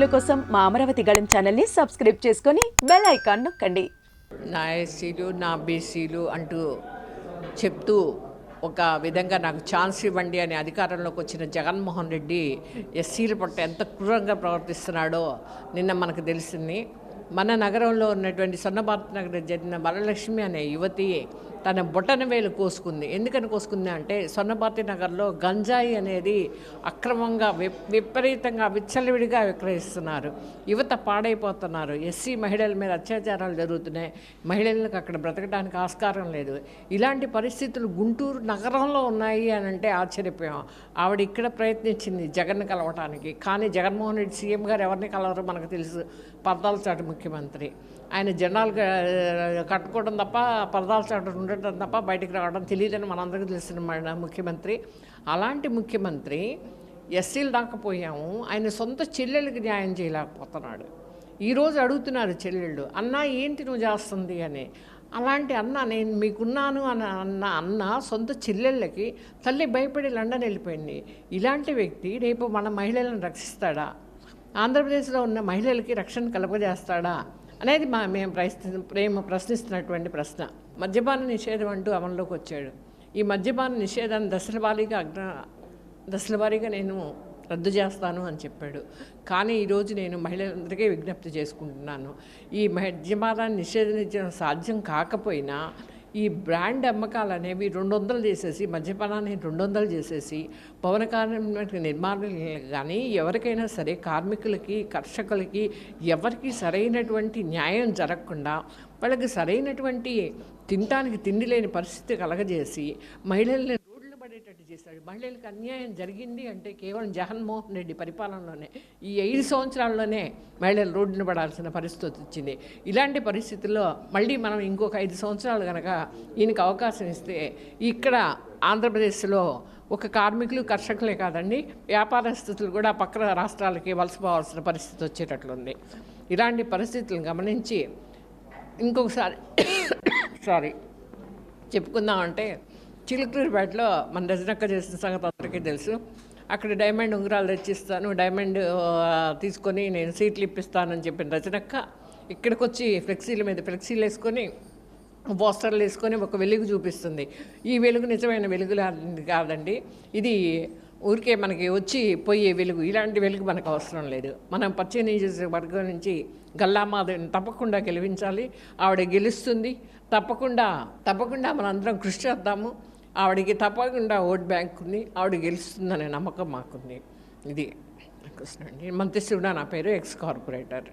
వీడియోల కోసం మా అమరావతి గళం ఛానల్ని సబ్స్క్రైబ్ చేసుకొని బెల్ ఐకాన్ నొక్కండి. నా ఎస్సీలు నా బీసీలు అంటూ చెప్తూ ఒక విధంగా నాకు ఛాన్స్ ఇవ్వండి అని అధికారంలోకి వచ్చిన జగన్మోహన్ రెడ్డి ఎస్సీల పట్ల ఎంత క్రూరంగా ప్రవర్తిస్తున్నాడో నిన్న మనకు తెలిసింది. మన నగరంలో ఉన్నటువంటి సొన్నభారత్ నగర్ జరిగిన వరలక్ష్మి అనే యువతి తన బొటన వేలు కోసుకుంది. ఎందుకని కోసుకుంది అంటే సొన్నపాతి నగర్లో గంజాయి అనేది అక్రమంగా విప్- విపరీతంగా విచ్చలవిడిగా విక్రయిస్తున్నారు. యువత పాడైపోతున్నారు. ఎస్సీ మహిళల మీద అత్యాచారాలు జరుగుతున్నాయి. మహిళలకు అక్కడ బ్రతకడానికి ఆస్కారం లేదు. ఇలాంటి పరిస్థితులు గుంటూరు నగరంలో ఉన్నాయి అని అంటే ఆశ్చర్యపోయాం. ఆవిడ ఇక్కడ ప్రయత్నించింది జగన్ కలవటానికి. కానీ జగన్మోహన్ రెడ్డి సీఎం గారు ఎవరిని కలవరో మనకు తెలుసు. పర్దాల చాటు ముఖ్యమంత్రి. ఆయన జెండాలు కట్టుకోవడం తప్ప పరదాల ఉండటం తప్ప బయటికి రావడం తెలియదని మనందరికీ తెలిసిన ముఖ్యమంత్రి. అలాంటి ముఖ్యమంత్రి ఎస్సీలు దాకపోయాము ఆయన సొంత చెల్లెళ్ళకి న్యాయం చేయలేకపోతున్నాడు. ఈరోజు అడుగుతున్నారు చెల్లెళ్ళు అన్న ఏంటి నువ్వు చేస్తుంది? అని. అలాంటి అన్న నేను మీకున్నాను అని అన్న అన్న సొంత చెల్లెళ్ళకి తల్లి భయపడి లండన్ వెళ్ళిపోయింది. ఇలాంటి వ్యక్తి రేపు మన మహిళలను రక్షిస్తాడా? ఆంధ్రప్రదేశ్లో ఉన్న మహిళలకి రక్షణ కలగజేస్తాడా? అనేది మా మేము ప్రశ్న ప్రేమ ప్రశ్నిస్తున్నటువంటి ప్రశ్న. మద్యపాన నిషేధం అంటూ అమల్లోకి వచ్చాడు. ఈ మద్యపాన నిషేధాన్ని దశల వారీగా అగ్ర దశల వారీగా నేను రద్దు చేస్తాను అని చెప్పాడు. కానీ ఈరోజు నేను మహిళలందరికీ విజ్ఞప్తి చేసుకుంటున్నాను. ఈ మద్యపానాన్ని నిషేధించడం సాధ్యం కాకపోయినా ఈ బ్రాండ్ అమ్మకాలు అనేవి రెండు వందలు చేసేసి మద్యపానాన్ని రెండు వందలు చేసేసి పవన కార్మిక నిర్మాణాలు కానీ ఎవరికైనా సరే కార్మికులకి కర్షకులకి ఎవరికి సరైనటువంటి న్యాయం జరగకుండా వాళ్ళకి సరైనటువంటి తినటానికి తిండి లేని పరిస్థితి కలగజేసి మహిళల్ని రోడ్లు చేశాడు. మహిళలకు అన్యాయం జరిగింది అంటే కేవలం జగన్మోహన్ రెడ్డి పరిపాలనలోనే ఈ ఐదు సంవత్సరాల్లోనే మహిళలు రోడ్డున పడాల్సిన పరిస్థితి వచ్చింది. ఇలాంటి పరిస్థితుల్లో మళ్ళీ మనం ఇంకొక ఐదు సంవత్సరాలు కనుక ఈయనకు అవకాశం ఇస్తే ఇక్కడ ఆంధ్రప్రదేశ్లో ఒక కార్మికులు కర్షకులే కాదండి వ్యాపారస్తులు కూడా పక్క రాష్ట్రాలకి వలసపోవాల్సిన పరిస్థితి వచ్చేటట్లుంది. ఇలాంటి పరిస్థితులను గమనించి ఇంకొకసారి సారీ చెప్పుకుందామంటే చిలుకూరుపేటలో మన రజనక్క చేసిన సంగతి అందరికీ తెలుసు. అక్కడ డైమండ్ ఉంగరాలు తెచ్చిస్తాను. డైమండ్ తీసుకొని నేను సీట్లు ఇప్పిస్తానని చెప్పిన రజనక్క ఇక్కడికి వచ్చి ఫ్లెక్సీల మీద ఫ్లెక్సీలు వేసుకొని పోస్టర్లు వేసుకొని ఒక వెలుగు చూపిస్తుంది. ఈ వెలుగు నిజమైన వెలుగు కాదండి. ఇది ఊరికే మనకి వచ్చి పోయే వెలుగు. ఇలాంటి వెలుగు మనకు అవసరం లేదు. మనం పశ్చిమ నియోజకవర్గం నుంచి గల్లామాధవిని తప్పకుండా గెలిపించాలి. ఆవిడ గెలుస్తుంది. తప్పకుండా తప్పకుండా మనందరం కృషి చేద్దాము. ఆవిడకి తప్పకుండా ఓట్ బ్యాంక్ ఉంది ఆవిడ గెలుస్తుందనే నమ్మకం మాకుంది. ఇది కృష్ణ అండి మంత్రి శివుడా నా పేరు ఎక్స్ కార్పొరేటర్